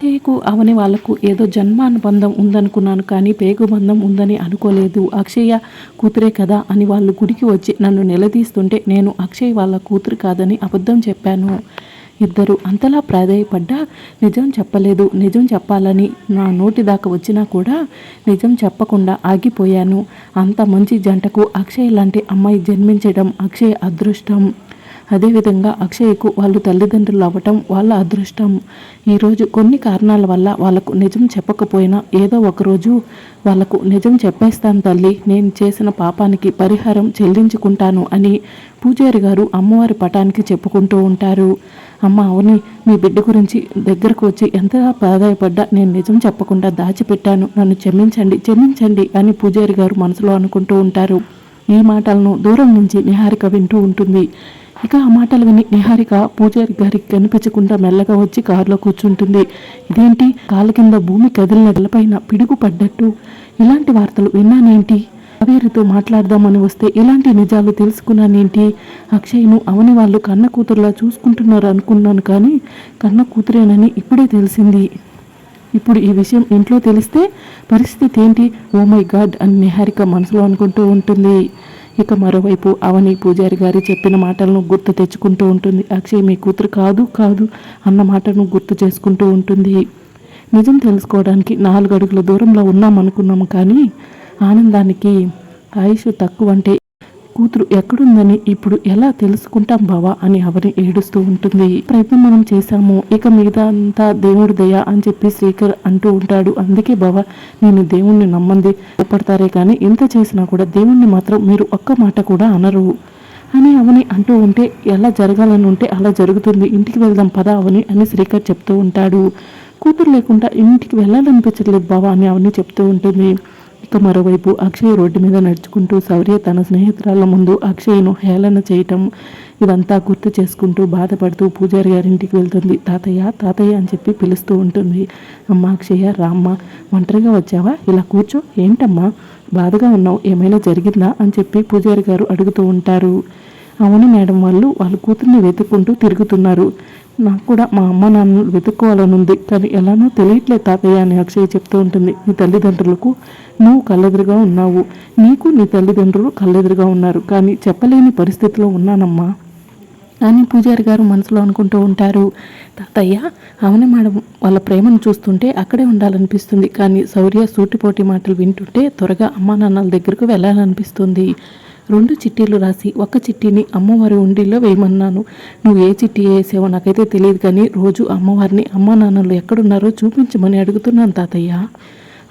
పేగు అవని వాళ్ళకు ఏదో జన్మానుబంధం ఉందనుకున్నాను కానీ పేగు బంధం ఉందని అనుకోలేదు. అక్షయ్య కూతురే కదా అని వాళ్ళు గుడికి వచ్చి నన్ను నిలదీస్తుంటే నేను అక్షయ్ వాళ్ళ కూతురు కాదని అబద్ధం చెప్పాను. ఇద్దరు అంతలా ప్రాధాయపడ్డా నిజం చెప్పలేదు. నిజం చెప్పాలని నా నోటి దాకా వచ్చినా కూడా నిజం చెప్పకుండా ఆగిపోయాను. అంత మంచి జంటకు అక్షయ్ లాంటి అమ్మాయి జన్మించడం అక్షయ్ అదృష్టం. అదేవిధంగా అక్షయ్కు వాళ్ళు తల్లిదండ్రులు అవ్వటం వాళ్ళ అదృష్టం. ఈరోజు కొన్ని కారణాల వల్ల వాళ్ళకు నిజం చెప్పకపోయినా ఏదో ఒకరోజు వాళ్ళకు నిజం చెప్పేస్తాను తల్లి నేను చేసిన పాపానికి పరిహారం చెల్లించుకుంటాను అని పూజారి గారు అమ్మవారి పటానికి చెప్పుకుంటూ ఉంటారు. అమ్మ అవని మీ బిడ్డ గురించి దగ్గరకు వచ్చి ఎంతగా ప్రాధాయపడ్డా నేను నిజం చెప్పకుండా దాచిపెట్టాను. నన్ను క్షమించండి క్షమించండి అని పూజారి గారు మనసులో అనుకుంటూ ఉంటారు. ఈ మాటలను దూరం నుంచి నిహారిక వింటూ ఉంటుంది. ఇక ఆ మాటలు విని నిహారిక పూజారి గారికి కనిపించకుండా మెల్లగా వచ్చి కారులో కూర్చుంటుంది. ఇదేంటి? కాళ్ళ కింద భూమి కదిలిన నెలపైన పిడుగు పడ్డట్టు ఇలాంటి వార్తలు విన్నానేంటి? కావేరితో మాట్లాడదామని వస్తే ఇలాంటి నిజాలు తెలుసుకున్నానేంటి? అక్షయ్ను అవని వాళ్ళు కన్న కూతురులా చూసుకుంటున్నారు అనుకున్నాను కానీ కన్న కూతురేనని ఇప్పుడే తెలిసింది. ఇప్పుడు ఈ విషయం ఇంట్లో తెలిస్తే పరిస్థితి ఏంటి? ఓ మై గాడ్ అని నిహారిక మనసులో అనుకుంటూ ఉంటుంది. ఇక మరోవైపు అవని పూజారి గారి చెప్పిన మాటలను గుర్తు తెచ్చుకుంటూ ఉంటుంది. అక్షయ్ మీ కూతురు కాదు కాదు అన్న మాటను గుర్తు చేసుకుంటూ ఉంటుంది. నిజం తెలుసుకోవడానికి నాలుగు అడుగుల దూరంలో ఉన్నామనుకున్నాము కానీ ఆనందానికి ఆయుష్ తక్కువ అంటే కూతురు ఎక్కడుందని ఇప్పుడు ఎలా తెలుసుకుంటాం బావా అని అవని ఏడుస్తూ ఉంటుంది. ప్రయత్నం మనం చేశాము. ఇక మిగతా అంతా దేవుడి దయ అని చెప్పి శ్రీకర్ అంటూ ఉంటాడు. అందుకే బావా నేను దేవుణ్ణి నమ్మంది ఒప్పడతారే కానీ ఎంత చేసినా కూడా దేవుణ్ణి మాత్రం మీరు ఒక్క మాట కూడా అనరు. అని అవని అంటూ ఉంటే ఎలా జరగాలని ఉంటే అలా జరుగుతుంది. ఇంటికి వెళ్దాం పదా అవని అని శ్రీకర్ చెప్తూ ఉంటాడు. కూతురు లేకుండా ఇంటికి వెళ్ళాలనిపించట్లేదు బావా అని అవని చెప్తూ ఉంటుంది. ఇక మరోవైపు అక్షయ్ రోడ్డు మీద నడుచుకుంటూ శౌర్య తన స్నేహితురాల ముందు అక్షయ్ను హేళన చేయటం ఇదంతా గుర్తు చేసుకుంటూ బాధపడుతూ పూజారి గారింటికి వెళ్తుంది. తాతయ్య తాతయ్య అని చెప్పి పిలుస్తూ ఉంటుంది. అమ్మ అక్షయ్య రామ్మ ఒంటరిగా వచ్చావా? ఇలా కూర్చో. ఏంటమ్మా? బాధగా ఉన్నావు. ఏమైనా జరిగిందా? అని చెప్పి పూజారి గారు అడుగుతూ ఉంటారు. అవును మేడం వాళ్ళు వాళ్ళ కూతుర్ని వెతుక్కుంటూ తిరుగుతున్నారు. నాకు కూడా మా అమ్మ నాన్న వెతుక్కోవాలనుంది కానీ ఎలానో తెలియట్లే తాతయ్య అని అక్షయ్ చెప్తూ ఉంటుంది. నీ తల్లిదండ్రులకు నువ్వు కళ్ళెదురుగా ఉన్నావు. నీకు నీ తల్లిదండ్రులు కళ్ళెదురుగా ఉన్నారు. కానీ చెప్పలేని పరిస్థితిలో ఉన్నానమ్మా అని పూజారి గారు మనసులో అనుకుంటూ ఉంటారు. తాతయ్య అవని మేడం. వాళ్ళ ప్రేమను చూస్తుంటే అక్కడే ఉండాలనిపిస్తుంది. కానీ శౌర్య సూటిపోటి మాటలు వింటుంటే త్వరగా అమ్మా నాన్నల దగ్గరకు వెళ్ళాలనిపిస్తుంది. రెండు చిట్టీలు రాసి ఒక చిట్టీని అమ్మవారి ఉండిలో వేయమన్నాను. నువ్వు ఏ చిట్టి వేసావో నాకైతే తెలియదు కానీ రోజు అమ్మవారిని అమ్మ నాన్నలు ఎక్కడున్నారో చూపించమని అడుగుతున్నాను తాతయ్య.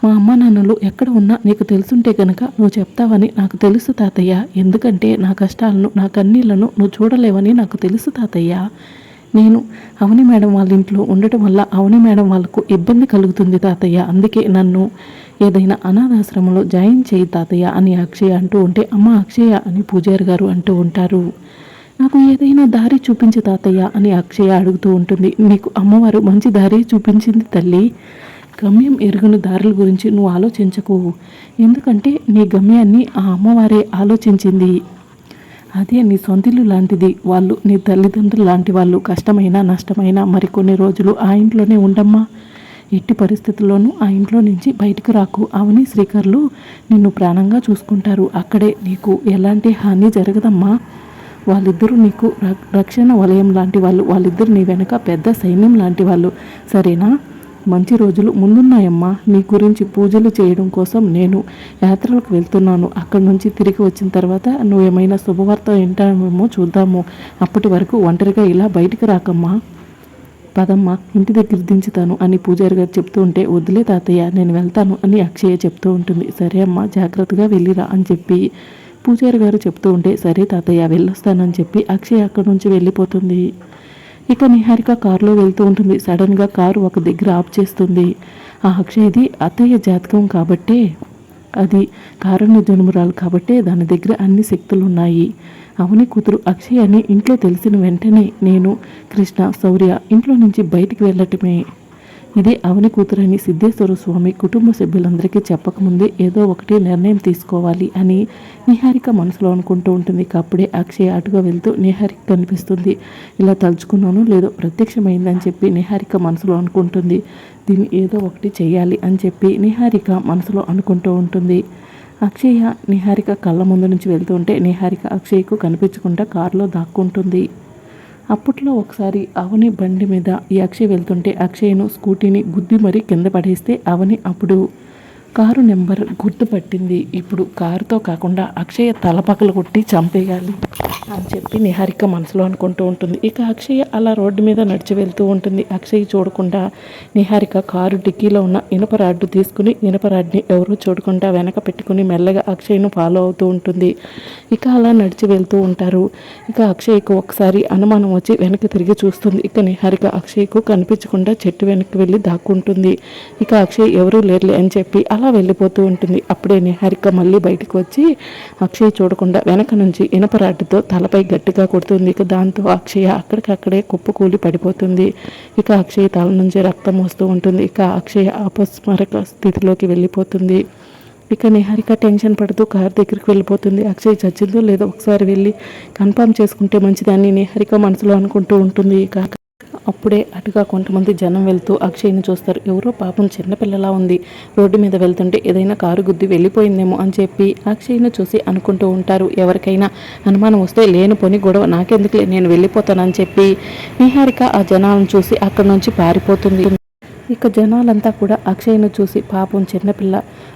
మా అమ్మ నాన్నలు ఎక్కడ ఉన్నా నీకు తెలుసుంటే గనక నువ్వు చెప్తావని నాకు తెలుసు తాతయ్య. ఎందుకంటే నా కష్టాలను నా కన్నీళ్ళను నువ్వు చూడలేవని నాకు తెలుసు తాతయ్య. నేను అవని మేడం వాళ్ళ ఇంట్లో ఉండటం వల్ల అవని మేడం వాళ్ళకు ఇబ్బంది కలుగుతుంది తాతయ్య. అందుకే నన్ను ఏదైనా అనాథాశ్రమంలో జాయిన్ చేయి తాతయ్య అని అక్షయ అంటూ ఉంటే అమ్మ అక్షయ అని పూజారి గారు అంటూ ఉంటారు. నాకు ఏదైనా దారి చూపించి తాతయ్య అని అక్షయ అడుగుతూ ఉంటుంది. నీకు అమ్మవారు మంచి దారి చూపించింది తల్లి. గమ్యం ఎరుగుని దారుల గురించి నువ్వు ఆలోచించకు. ఎందుకంటే నీ గమ్యాన్ని ఆ అమ్మవారే ఆలోచించింది. అదే నీ సొంతిల్లు లాంటిది. వాళ్ళు నీ తల్లిదండ్రులు లాంటి వాళ్ళు కష్టమైనా నష్టమైనా మరికొన్ని రోజులు ఆ ఇంట్లోనే ఉండమ్మా. ఎట్టి పరిస్థితుల్లోనూ ఆ ఇంట్లో నుంచి బయటకు రాకు. అవని శ్రీకర్లు నిన్ను ప్రాణంగా చూసుకుంటారు. అక్కడే నీకు ఎలాంటి హాని జరగదమ్మా. వాళ్ళిద్దరూ నీకు రక్షణ వలయం లాంటి వాళ్ళు. వాళ్ళిద్దరు నీ వెనక పెద్ద సైన్యం లాంటి వాళ్ళు. సరేనా? మంచి రోజులు ముందున్నాయమ్మా. నీ గురించి పూజలు చేయడం కోసం నేను యాత్రలకు వెళ్తున్నాను. అక్కడి నుంచి తిరిగి వచ్చిన తర్వాత నువ్వు ఏమైనా శుభవార్త వింటామేమో చూద్దాము. అప్పటి వరకు ఒంటరిగా ఇలా బయటికి రాకమ్మా. పదమ్మ ఇంటి దగ్గర దించుతాను అని పూజారి గారు చెప్తూ ఉంటే వద్దులే తాతయ్య నేను వెళ్తాను అని అక్షయ చెప్తూ ఉంటుంది. సరే అమ్మ జాగ్రత్తగా వెళ్ళిరా అని చెప్పి పూజారి గారు చెప్తూ ఉంటే సరే తాతయ్య వెళ్ళొస్తానని చెప్పి అక్షయ్ అక్కడి నుంచి వెళ్ళిపోతుంది. ఇక నిహారిక కారులో వెళ్తూ ఉంటుంది. సడన్గా కారు ఒక దగ్గర ఆఫ్ చేస్తుంది. ఆ అక్షయ్ది అత్తయ్య జాతకం కాబట్టే అది కారుణ్య జన్మురాలు కాబట్టే దాని దగ్గర అన్ని శక్తులు ఉన్నాయి అవని కూతురు అక్షయ్ అని ఇంట్లో తెలిసిన వెంటనే నేను కృష్ణ శౌర్య ఇంట్లో నుంచి బయటికి వెళ్ళటమే. ఇదే అవని కూతురని సిద్ధేశ్వర స్వామి కుటుంబ సభ్యులందరికీ చెప్పకముందే ఏదో ఒకటి నిర్ణయం తీసుకోవాలి అని నిహారిక మనసులో అనుకుంటూ ఉంటుంది. అప్పుడే అక్షయ్ అటుగా వెళ్తూ నిహారిక కనిపిస్తుంది. ఇలా తలుచుకున్నాను లేదో ప్రత్యక్షమైందని చెప్పి నిహారిక మనసులో అనుకుంటుంది. దీన్ని ఏదో ఒకటి చేయాలి అని చెప్పి నిహారిక మనసులో అనుకుంటూ ఉంటుంది. అక్షయ నిహారిక కళ్ళ ముందు నుంచి వెళ్తుంటే నిహారిక అక్షయ్కు కనిపించకుండా కారులో దాక్కుంటుంది. అప్పట్లో ఒకసారి అవని బండి మీద ఈ అక్షయ్ వెళ్తుంటే అక్షయ్ను స్కూటీని గుద్ది మరీ కింద పడేస్తే అవని అప్పుడు కారు నెంబర్ గుర్తుపట్టింది. ఇప్పుడు కారుతో కాకుండా అక్షయ తలపక్కలు కొట్టి చంపేయాలి. అని చెప్పి నిహారిక మనసులో అనుకుంటూ ఉంటుంది. ఇక అక్షయ్ అలా రోడ్డు మీద నడిచి వెళ్తూ ఉంటుంది. అక్షయ్ చూడకుండా నిహారిక కారు డిక్కీలో ఉన్న ఇనుప రాడ్డు తీసుకుని ఇనుప రాడ్ని ఎవరూ చూడకుండా వెనక పెట్టుకుని మెల్లగా అక్షయ్ను ఫాలో అవుతూ ఉంటుంది. ఇక అలా నడిచి వెళ్తూ ఉంటారు. ఇక అక్షయ్కు ఒకసారి అనుమానం వచ్చి వెనక్కి తిరిగి చూస్తుంది. ఇక నిహారిక అక్షయ్కు కనిపించకుండా చెట్టు వెనక్కి వెళ్ళి దాక్కుంటుంది. ఇక అక్షయ్ ఎవరూ లేరులే అని చెప్పి అలా వెళ్ళిపోతూ ఉంటుంది. అప్పుడే నిహారిక మళ్ళీ బయటకు వచ్చి అక్షయ్ చూడకుండా వెనక నుంచి ఇనుప రాడ్డుతో తలపై గట్టిగా కొడుతుంది. ఇక దాంతో అక్షయ అక్కడికక్కడే కుప్పకూలి పడిపోతుంది. ఇక అక్షయ తల నుంచి రక్తం వస్తూ ఉంటుంది. ఇక అక్షయ అపస్మరక స్థితిలోకి వెళ్ళిపోతుంది. ఇక నిహారిక టెన్షన్ పడుతూ కార్ దగ్గరికి వెళ్ళిపోతుంది. అక్షయ్ చచ్చిందో లేదో ఒకసారి వెళ్ళి కన్ఫర్మ్ చేసుకుంటే మంచిదని నిహారిక మనసులో అనుకుంటూ ఉంటుంది. ఇక అప్పుడే అటుగా కొంతమంది జనం వెళ్తూ అక్షయ్ని చూస్తారు. ఎవరో పాపం చిన్నపిల్లలా ఉంది. రోడ్డు మీద వెళ్తుంటే ఏదైనా కారు గుద్ది వెళ్ళిపోయిందేమో అని చెప్పి అక్షయ్ని చూసి అనుకుంటూ ఉంటారు. ఎవరికైనా అనుమానం వస్తే లేని పోని గొడవ నాకెందుకులే నేను వెళ్ళిపోతానని చెప్పి నిహారిక ఆ జనాలను చూసి అక్కడి నుంచి పారిపోతుంది. ఇక జనాలంతా కూడా అక్షయ్ను చూసి పాపం చిన్నపిల్ల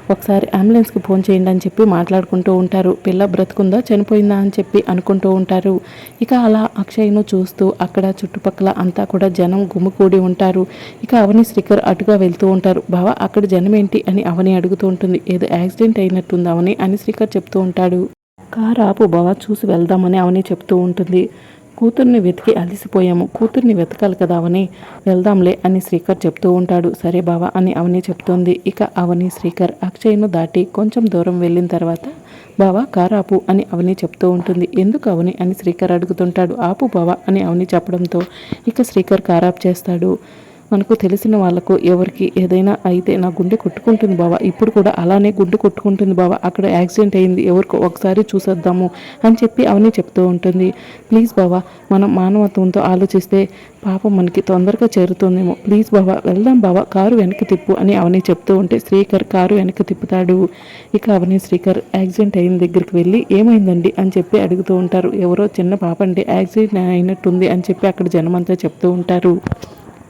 ఒకసారి అంబులెన్స్కి ఫోన్ చేయండి అని చెప్పి మాట్లాడుకుంటూ ఉంటారు. పిల్ల బ్రతుకుందా చనిపోయిందా అని చెప్పి అనుకుంటూ ఉంటారు. ఇక అలా అక్షయ్ను చూస్తూ అక్కడ చుట్టుపక్కల అంతా కూడా జనం గుమ్ముకూడి ఉంటారు. ఇక అవని శ్రీకర్ అటుగా వెళ్తూ ఉంటారు. బావా అక్కడ జనం ఏంటి అని అవని అడుగుతూ ఉంటుంది. ఏదో యాక్సిడెంట్ అయినట్టుంది? అవని అని శ్రీకర్ చెప్తూ ఉంటాడు. కారు ఆపు బావా చూసి వెళ్దామని అవని చెప్తూ ఉంటుంది. కూతుర్ని వెతికి అలసిపోయాము. కూతుర్ని వెతకాలి కదా అవని? వెళ్దాంలే అని శ్రీకర్ చెప్తూ ఉంటాడు. సరే బావా అని అవని చెప్తోంది. ఇక అవని శ్రీకర్ అక్షయ్ను దాటి కొంచెం దూరం వెళ్ళిన తర్వాత బావా కారాపు అని అవని చెప్తూ ఉంటుంది. ఎందుకు అవని అని శ్రీకర్ అడుగుతుంటాడు. ఆపు బావా అని అవని చెప్పడంతో ఇక శ్రీకర్ కారాప్ చేస్తాడు. మనకు తెలిసిన వాళ్ళకు ఎవరికి ఏదైనా అయితే నా గుండె కొట్టుకుంటుంది బావా. ఇప్పుడు కూడా అలానే గుండె కొట్టుకుంటుంది బావా. అక్కడ యాక్సిడెంట్ అయింది. ఎవరికో ఒకసారి చూసేద్దాము అని చెప్పి అవన్నీ చెప్తూ ఉంటుంది. ప్లీజ్ బావా మనం మానవత్వంతో ఆలోచిస్తే పాపం మనకి తొందరగా చేరుతుందేమో. ప్లీజ్ బావా వెళ్దాం బావా కారు వెనక్కి తిప్పు అని అవన్నీ చెప్తూ ఉంటే శ్రీకర్ కారు వెనక్కి తిప్పుతాడు. ఇక అవని శ్రీకర్ యాక్సిడెంట్ అయిన దగ్గరికి వెళ్ళి ఏమైందండి అని చెప్పి అడుగుతూ ఉంటారు. ఎవరో చిన్న పాప అండి యాక్సిడెంట్ అయినట్టుంది అని చెప్పి అక్కడ జనమంతా చెప్తూ ఉంటారు.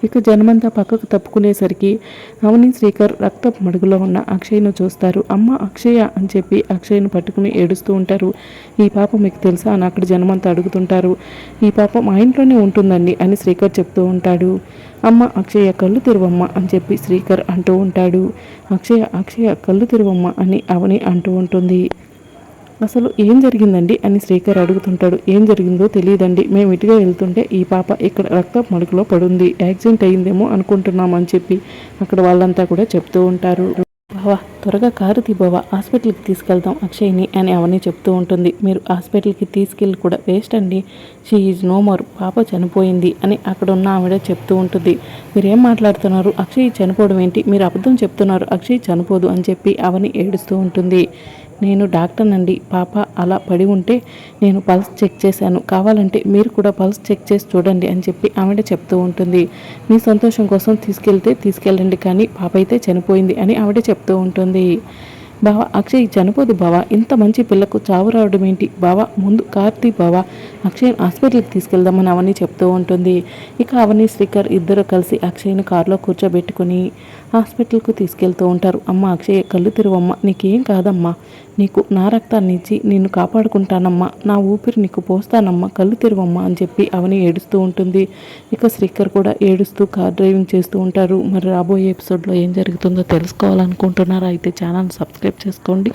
ఇక జనమంతా పక్కకు తప్పుకునేసరికి అవని శ్రీకర్ రక్త మడుగులో ఉన్న అక్షయ్ను చూస్తారు. అమ్మ అక్షయ అని చెప్పి అక్షయ్ను పట్టుకుని ఏడుస్తూ ఉంటారు. ఈ పాప మీకు తెలుసా? అని అక్కడ జనమంతా అడుగుతుంటారు. ఈ పాప మా ఇంట్లోనే ఉంటుందండి అని శ్రీకర్ చెప్తూ ఉంటాడు. అమ్మ అక్షయ కళ్ళు తెరువమ్మ అని చెప్పి శ్రీకర్ అంటూ ఉంటాడు. అక్షయ అక్షయ కళ్ళు తెరువమ్మ అని అవని అంటూ ఉంటుంది. అసలు ఏం జరిగిందండి అని శ్రీకర్ అడుగుతుంటాడు. ఏం జరిగిందో తెలియదండి. మేము ఇటుగా వెళ్తుంటే ఈ పాప ఇక్కడ రక్త మడుగులో పడుంది. యాక్సిడెంట్ అయిందేమో అనుకుంటున్నామని చెప్పి అక్కడ వాళ్ళంతా కూడా చెప్తూ ఉంటారు. బావా త్వరగా కారు తీబావా హాస్పిటల్కి తీసుకెళ్దాం అక్షయ్ని అని అవన్నీ చెప్తూ ఉంటుంది. మీరు హాస్పిటల్కి తీసుకెళ్ళి కూడా వేస్ట్ అండి. She is no more. పాప చనిపోయింది అని అక్కడ ఉన్న ఆవిడ చెప్తూ ఉంటుంది. మీరేం మాట్లాడుతున్నారు? అక్షయ్ చనిపోవడం ఏంటి? మీరు అబద్ధం చెప్తున్నారు. అక్షయ్ చనిపోదు అని చెప్పి అవని ఏడుస్తూ ఉంటుంది. నేను డాక్టర్నండి పాప అలా పడి ఉంటే నేను పల్స్ చెక్ చేశాను. కావాలంటే మీరు కూడా పల్స్ చెక్ చేసి చూడండి అని చెప్పి ఆవిడ చెప్తూ ఉంటుంది. మీ సంతోషం కోసం తీసుకెళ్తే తీసుకెళ్ళండి కానీ పాప అయితే చనిపోయింది అని ఆవిడ చెప్తూ ఉంటుంది. బావా అక్షయ్ చనిపోదు బావా. ఇంత మంచి పిల్లకు చావు రావడం ఏంటి? బావా ముందు కార్తీ బావా. అక్షయ్ హాస్పిటల్కి తీసుకెళ్దామని అవన్నీ చెప్తూ ఉంటుంది. ఇక అవని శ్రీకర్ ఇద్దరు కలిసి అక్షయ్ని కారులో కూర్చోబెట్టుకుని హాస్పిటల్కు తీసుకెళ్తూ ఉంటారు. అమ్మ అక్షయ్ కళ్ళు తెరువమ్మ. నీకేం కాదమ్మా? నీకు నా రక్తాన్ని ఇచ్చి నిన్ను కాపాడుకుంటానమ్మా. నా ఊపిరి నీకు పోస్తానమ్మా. కళ్ళు తెరువమ్మా అని చెప్పి అవని ఏడుస్తూ ఉంటుంది. ఇక శ్రీకర్ కూడా ఏడుస్తూ కార్ డ్రైవింగ్ చేస్తూ ఉంటారు. మరి రాబోయే ఎపిసోడ్లో ఏం జరుగుతుందో తెలుసుకోవాలనుకుంటున్నారా? అయితే ఛానల్ సబ్స్క్రైబ్ చేసుకోండి.